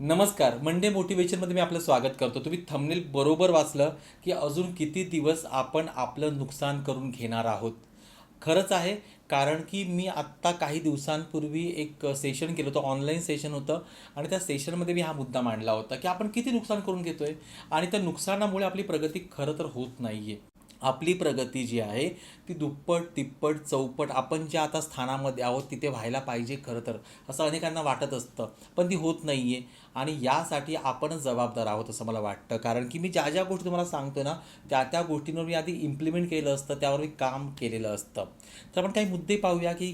नमस्कार मंडे मोटिवेशनमध्ये मी आपलं स्वागत करतो. तुम्ही थंबनेल बरोबर वाचलं की अजून किती दिवस आपण आपलं नुकसान करून घेणार आहोत? खरंच आहे कारण की मी आत्ता काही दिवसांपूर्वी एक सेशन केलं होतं ऑनलाईन सेशन होतं आणि त्या सेशनमध्ये मी हा मुद्दा मांडला होता की आपण किती नुकसान करून घेतो आहे आणि त्या नुकसानामुळे आपली प्रगती खरं तर होत नाही आहे आपली प्रगती जी आहे ती दुप्पट तिप्पट चौपट आपण ज्या आता स्थानामध्ये आहोत तिथे व्हायला पाहिजे खरं तर असं अनेकांना वाटत असतं. पण ती होत नाही आहे आणि यासाठी आपणच जबाबदार आहोत असं मला वाटतं. कारण की मी ज्या ज्या गोष्टी तुम्हाला सांगतो ना त्या त्या गोष्टींवर मी आधी इम्प्लिमेंट केलं असतं त्यावर मी काम केलेलं असतं. तर आपण काही मुद्दे पाहूया की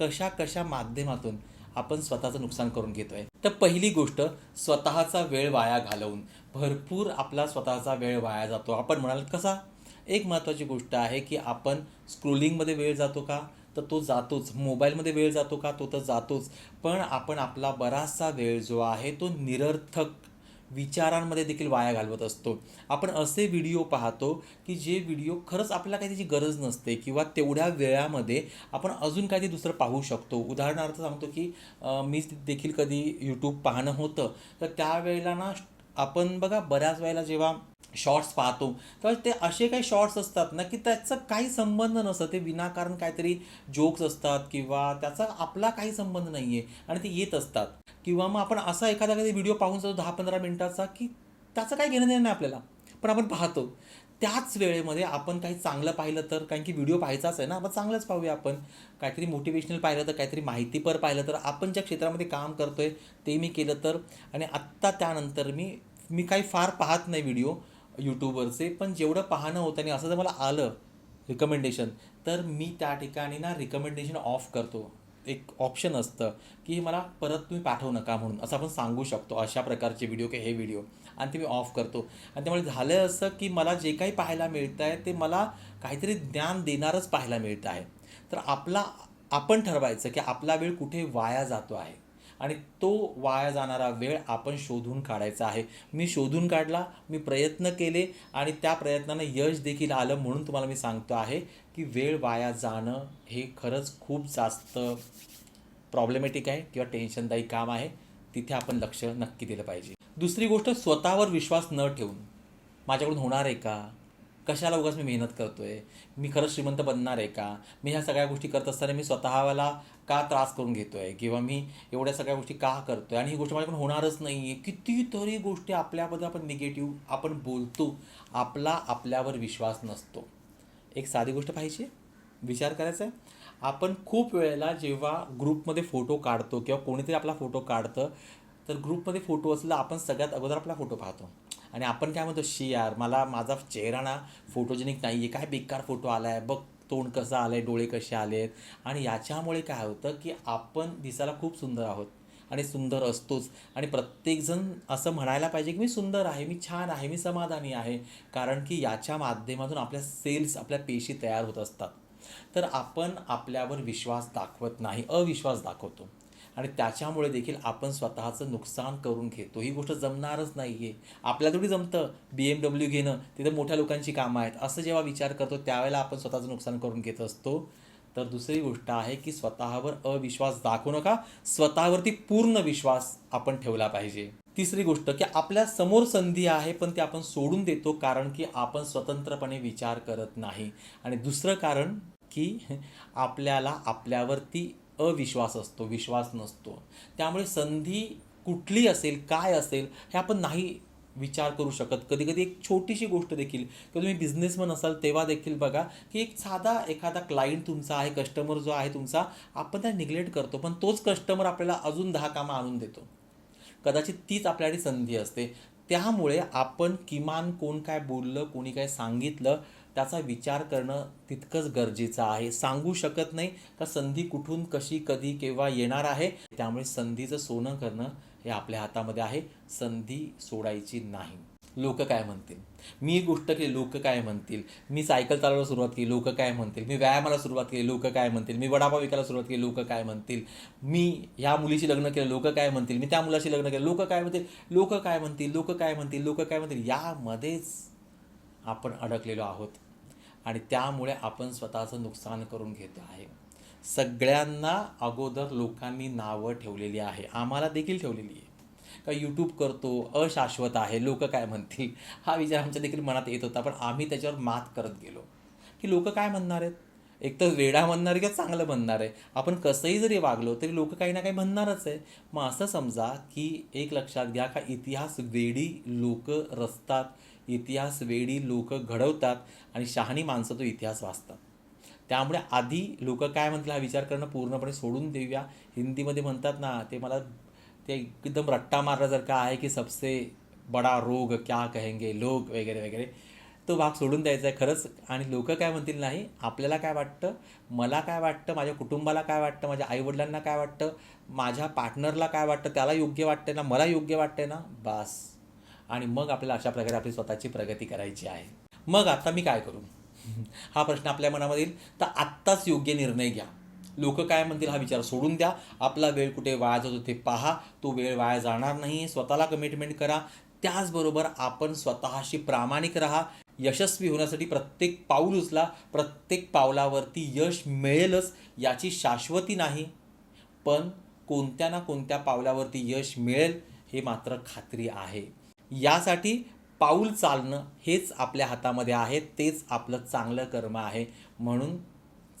कशा कशा माध्यमातून आपण स्वतःचं नुकसान करून घेतो आहे तर पहिली गोष्ट स्वतःचा वेळ वाया घालवून. भरपूर आपला स्वतःचा वेळ वाया जातो. आपण म्हणाल कसा? एक महत्त्वाची गोष्ट आहे की आपण स्क्रोलिंगमध्ये वेळ जातो का? तर तो जातोच. मोबाईलमध्ये वेळ जातो का? तो तर जातोच. पण आपण आपला बराचसा वेळ जो आहे तो निरर्थक विचारांमध्ये देखील वाया घालवत असतो. आपण असे व्हिडिओ पाहतो की जे व्हिडिओ खरंच आपल्याला काही त्याची गरज नसते किंवा तेवढ्या वेळामध्ये आपण अजून काही दुसरं पाहू शकतो. उदाहरणार्थ सांगतो की मी देखील कधी यूट्यूब पाहणं होतं तर त्यावेळेला ना आपण बघा बऱ्याच वेळेला जेव्हा शॉर्ट्स पाहतो तर ते असे काही शॉर्ट्स असतात ना की त्याचं काही संबंध नसतं. ते विनाकारण काहीतरी जोक्स असतात किंवा त्याचा आपला काही संबंध नाही आहे आणि ते येत असतात. किंवा मग आपण असा एखादा कधी व्हिडिओ पाहून जातो दहा पंधरा मिनटाचा की त्याचं काही घेणं देणं नाही आपल्याला. पण आपण पाहतो. त्याच वेळेमध्ये आपण काही चांगलं पाहिलं तर कारण की व्हिडिओ पाहायचाच आहे ना मग चांगलंच पाहूया आपण. काहीतरी मोटिवेशनल पाहिलं तर काहीतरी माहितीपर पाहिलं तर आपण ज्या क्षेत्रामध्ये काम करतो आहे ते मी केलं तर. आणि आत्ता त्यानंतर मी मी काही फार पाहत नाही व्हिडिओ यूट्यूबवरचे पण जेवढं पाहणं होतं आणि असं जर मला आलं रिकमेंडेशन तर मी त्या ठिकाणी ना रिकमेंडेशन ऑफ करतो. एक ऑप्शन असतं की मला परत तुम्ही पाठवू नका म्हणून. असं आपण सांगू शकतो अशा प्रकारचे व्हिडिओ की हे व्हिडिओ आणि ते मी ऑफ करतो. आणि त्यामुळे झालं असं की मला जे काही पाहायला मिळतं आहे ते मला काहीतरी ज्ञान देणारच पाहायला मिळतं आहे. तर आपला आपण ठरवायचं की आपला वेळ कुठे वाया जातो आहे. आणि तो वाया जाणारा वेळ आपण शोधून काढायचा आहे. मी शोधून काढला मी प्रयत्न केले आणि त्या प्रयत्नानं यश देखील आलं म्हणून तुम्हाला मी सांगतो आहे की वेळ वाया जाणं हे खरंच खूप जास्त प्रॉब्लेमॅटिक आहे किंवा टेन्शनदायी काम आहे. तिथे आपण लक्ष नक्की दिलं पाहिजे. दुसरी गोष्ट स्वतःवर विश्वास न ठेवून. माझ्याकडून होणार आहे का? कशाला उगाच मी मेहनत करतोय? मी खरंच श्रीमंत बनणार आहे का? मी ह्या सगळ्या गोष्टी करत असताना मी स्वतःला का त्रास करून घेतोय? किंवा मी एवढ्या सगळ्या गोष्टी का करतोय? आणि ही गोष्ट माझ्याकडून होणारच नाही आहे कितीतरी गोष्टी आपल्याबद्दल आपण निगेटिव्ह आपण बोलतो. आपला आपल्यावर विश्वास नसतो. एक साधी गोष्ट पाहिजे? विचार करायचा आहे? आपण खूप वेळेला जेव्हा ग्रुपमध्ये फोटो काढतो किंवा कोणीतरी आपला फोटो काढतं तर ग्रुपमध्ये फोटो असला आपण सगळ्यात अगोदर आपला फोटो पाहतो. आणि आपण काय म्हणतो शी यार मला माझा चेहरा ना फोटोजेनिक नाही आहे काय बेकार फोटो आला आहे बघ तोंड कसं आलं आहे डोळे कसे आले आहेत आणि याच्यामुळे काय होतं की आपण दिसायला खूप सुंदर आहोत आणि सुंदर असतोच. आणि प्रत्येकजण असं म्हणायला पाहिजे की मी सुंदर आहे मी छान आहे मी समाधानी आहे. कारण की याच्या माध्यमातून आपल्या सेल्स आपल्या पेशी तयार होत असतात. तर आपण आपल्यावर विश्वास दाखवत नाही अविश्वास दाखवतो. आणि त्याच्यामुळे देखील आपण स्वतःचं नुकसान करून घेतो. ही गोष्ट जमणारच नाही आहे आपल्याला थोडी जमतं. बी एम डब्ल्यू घेणं तिथं मोठ्या लोकांची कामं आहेत. असं जेव्हा विचार करतो त्यावेळेला आपण स्वतःचं नुकसान करून घेत असतो. तर दुसरी गोष्ट आहे की स्वतःवर अविश्वास दाखवू नका. स्वतःवरती पूर्ण विश्वास आपण ठेवला पाहिजे. तिसरी गोष्ट की आपल्यासमोर संधी आहे पण ती आपण सोडून देतो कारण की आपण स्वतंत्रपणे विचार करत नाही. आणि दुसरं कारण की आपल्याला आपल्यावरती अविश्वास असतो विश्वास नसतो. त्यामुळे संधी कुठली असेल काय असेल हे आपण नाही विचार करू शकत. कधी कधी एक छोटीशी गोष्ट देखील किंवा तुम्ही बिझनेसमन असाल तेव्हा देखील बघा की एक साधा एखादा क्लायंट तुमचा आहे कस्टमर जो आहे तुमचा आपण त्या निग्लेक्ट करतो पण तोच कस्टमर आपल्याला अजून दहा कामं आणून देतो. कदाचित तीच आपल्यासाठी संधी असते. त्यामुळे आपण किमान कोण काय बोललं कोणी काय सांगितलं त्याचा विचार करणं तितकंच गरजेचं आहे सांगू शकत नाही का संधी कुठून कशी कधी केव्हा येणार आहे त्यामुळे संधीचं सोनं करणं हे आपल्या हातामध्ये आहे संधी सोडायची नाही लोक काय म्हणतील मी गोष्ट केली लोक काय म्हणतील मी सायकल चालवायला सुरुवात केली लोक काय म्हणतील मी व्यायामाला सुरुवात केली लोक काय म्हणतील मी वडापाव विकायला सुरुवात केली लोक काय म्हणतील मी ह्या मुलीशी लग्न केलं लोक काय म्हणतील मी त्या मुलाशी लग्न केलं लोक काय म्हणतील लोक काय म्हणतील लोक काय म्हणतील लोक काय म्हणतील यामध्येच आपण अडकलेलो आहोत आणि त्यामुळे आपण स्वतःचं नुकसान करून घेतो आहे. सगळ्यांना अगोदर लोकांनी नावं ठेवलेली आहे. आम्हाला देखील ठेवलेली आहे. का यूट्यूब करतो अशाश्वत आहे लोक काय म्हणतील? हा विचार आमच्या देखील मनात येत होता पण आम्ही त्याच्यावर मात करत गेलो. की लोक काय म्हणणार आहेत? एक तर वेडा म्हणणार आहे किंवा चांगलं म्हणणार आहे. आपण कसंही जरी वागलो तरी लोक काही ना काही म्हणणारच आहे. मग असं समजा की एक लक्षात घ्या का इतिहास वेडी लोक रचतात इतिहास वेडी लोक घडवतात आणि शहाणी माणसं तो इतिहास वाचतात. त्यामुळे आधी लोक काय म्हणतील हा विचार करणं पूर्णपणे सोडून देऊया. हिंदीमध्ये म्हणतात ना ते मला ते एकदम रट्टा मारल्यासारखं आहे की सबसे बडा रोग क्या कहेंगे लोक वगैरे वगैरे. तो भाग सोडून द्यायचा आहे खरंच. आणि लोक काय म्हणतील नाही आपल्याला काय वाटतं? मला काय वाटतं? माझ्या कुटुंबाला काय वाटतं? माझ्या आईवडिलांना काय वाटतं? माझ्या पार्टनरला काय वाटतं? त्याला योग्य वाटतं ना? मला योग्य वाटतं ना? बास. आणि मग आपल्याला अशा प्रकारे आपली स्वतःची प्रगती करायची आहे. मग आता मी काय करू? हा प्रश्न आपल्या मनामध्ये येईल. तर आत्ताच योग्य निर्णय घ्या. लोक काय म्हणतील हा विचार सोडून द्या. आपला वेळ कुठे वाया जातो ते पहा. तो वेळ वाया जाणार नाही. स्वतःला कमिटमेंट करा. त्याचबरोबर आपण स्वतःशी प्रामाणिक राहा. यशस्वी होण्यासाठी प्रत्येक पाऊल उचला. प्रत्येक पावलावरती यश मिळेलच याची शाश्वती नाही. पण कोणत्या ना कोणत्या पावलावरती यश मिळेल हे मात्र खात्री आहे. यासाठी पाऊल चालणं हेच आपल्या हातामध्ये आहे तेच आपलं चांगलं कर्म आहे. म्हणून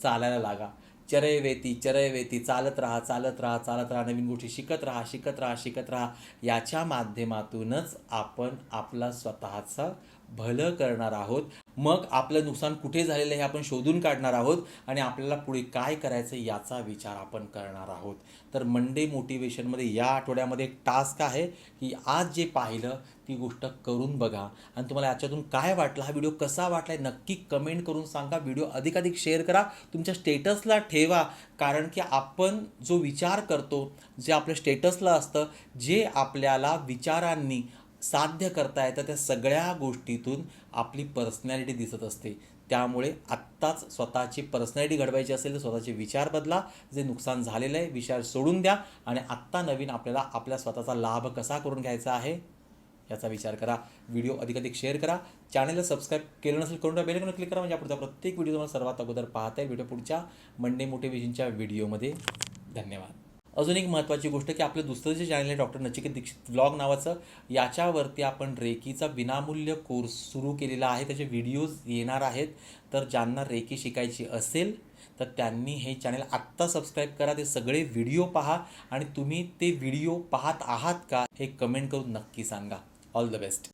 चालायला लागा. चरय वेती चरय वेती चालत राहा चालत राहा चालत राहा नवीन गोष्टी शिकत राहा शिकत राहा शिकत राहा. याच्या माध्यमातूनच आपण आपला स्वतःचं भलं करणार आहोत. मग आपलं नुकसान कुठे झालेलं हे आपण शोधून काढणार आहोत आणि आपल्याला पुढे काय करायचं याचा विचार आपण करणार आहोत. तर मंडे मोटिवेशनमध्ये या आठवड्यामध्ये एक टास्क आहे की आज जे पाहिलं ती गोष्ट करून बघा. आणि तुम्हाला याच्यातून काय वाटलं हा व्हिडिओ कसा वाटला आहे नक्की कमेंट करून सांगा. व्हिडिओ अधिकाधिक शेअर करा. तुमच्या स्टेटसला ठेवा. कारण की आपण जो विचार करतो जे आपल्या स्टेटसला असतं जे आपल्याला विचारांनी साध्य करता येतं त्या सगळ्या गोष्टीतून आपली पर्सनॅलिटी दिसत असते. त्यामुळे आत्ताच स्वतःची पर्सनॅलिटी घडवायची असेल तर स्वतःचे विचार बदला. जे नुकसान झालेलं आहे विचार सोडून द्या. आणि आत्ता नवीन आपल्याला आपल्या स्वतःचा लाभ कसा करून घ्यायचा आहे याचा विचार करा. व्हिडिओ अधिकाधिक शेअर करा. चॅनलला सबस्क्राईब केलं नसेल करून बेल क्लिक करा. म्हणजे पुढचा प्रत्येक व्हिडिओ तुम्हाला सर्वात अगोदर पाहता येईल. व्हिडिओ पुढच्या मंडे मोटिवेशनच्या व्हिडिओमध्ये धन्यवाद. अजून एक महत्त्वाची गोष्ट की आपलं दुसरं जे चॅनल आहे डॉक्टर नचिकेत दीक्षित व्लॉग नावाचं याच्यावरती आपण रेकीचा विनामूल्य कोर्स सुरू केलेला आहे. त्याचे व्हिडिओज येणार आहेत. तर ज्यांना रेकी शिकायची असेल तर त्यांनी हे चॅनल आत्ता सबस्क्राईब करा. ते सगळे व्हिडिओ पहा आणि तुम्ही ते व्हिडिओ पाहत आहात का हे कमेंट करून नक्की सांगा. All the best